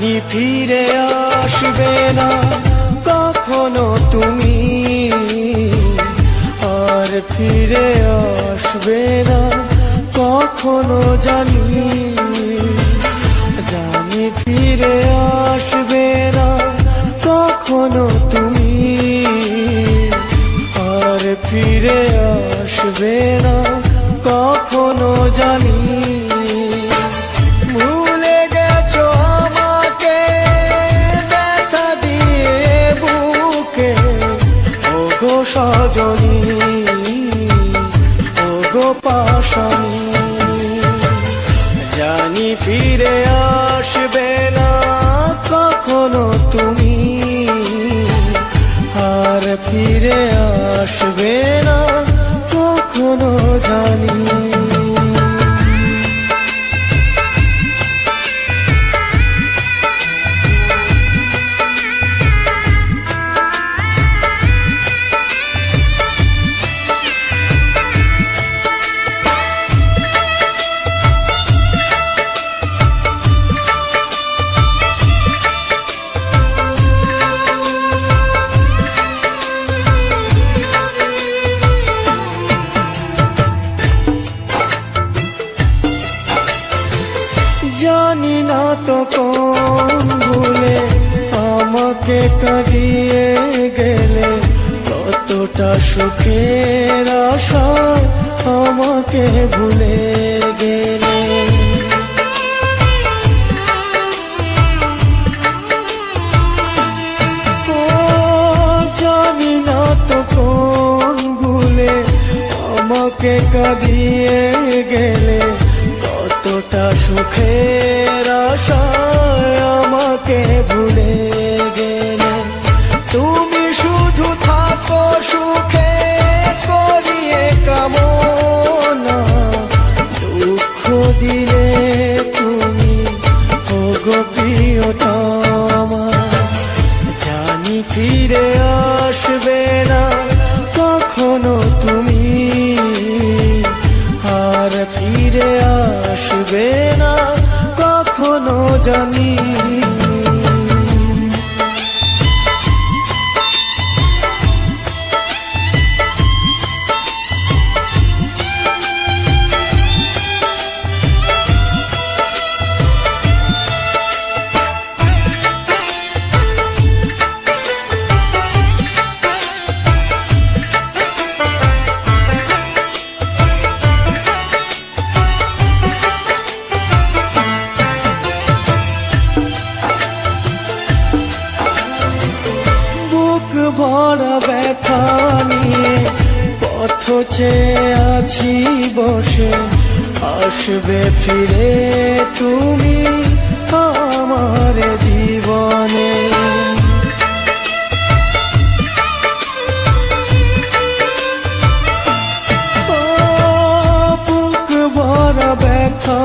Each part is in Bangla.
জানি ফিরে আসবে না, কখনো তুমি। আর ফিরে আসবে না, কখনো জানি। জানি ফিরে আসবে না, কখনো তুমি। আর ফিরে আসবে না, কখনো জানি। গো আমাকে কাঁদিয়ে গেলে কতটা সুখের আশা আমাকে ভুলে গেলে। জানি না তো কোন ভুলে আমাকে কাঁদিয়ে গেলে কতটা সুখের আশায় আমাকে ভুলে আসবে না কখনো জানি। চেয়ে আছি বসে আসবে ফিরে তুমি আমার জীবনে। ব্যথা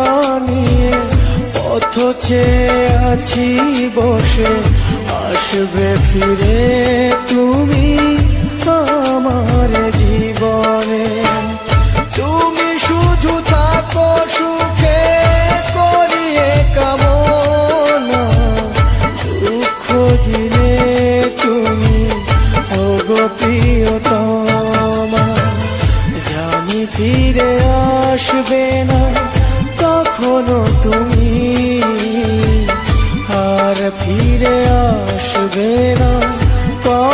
আছি বসে আসবে ফিরে তুমি আমার জীবনে। তুমি শুধু থাকো সুখে করিয়ে কামনা। দুঃখ দিলে তুমি ও গো প্রিয়তমা। জানি ফিরে আসবে না কখনো তুমি। আর ফিরে আসবে না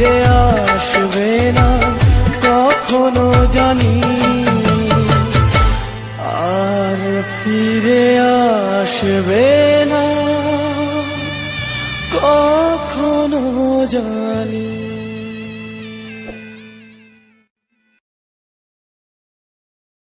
ফিরে আসবে না কখনো জানি। আর ফিরে আসবে না কখনো জানি।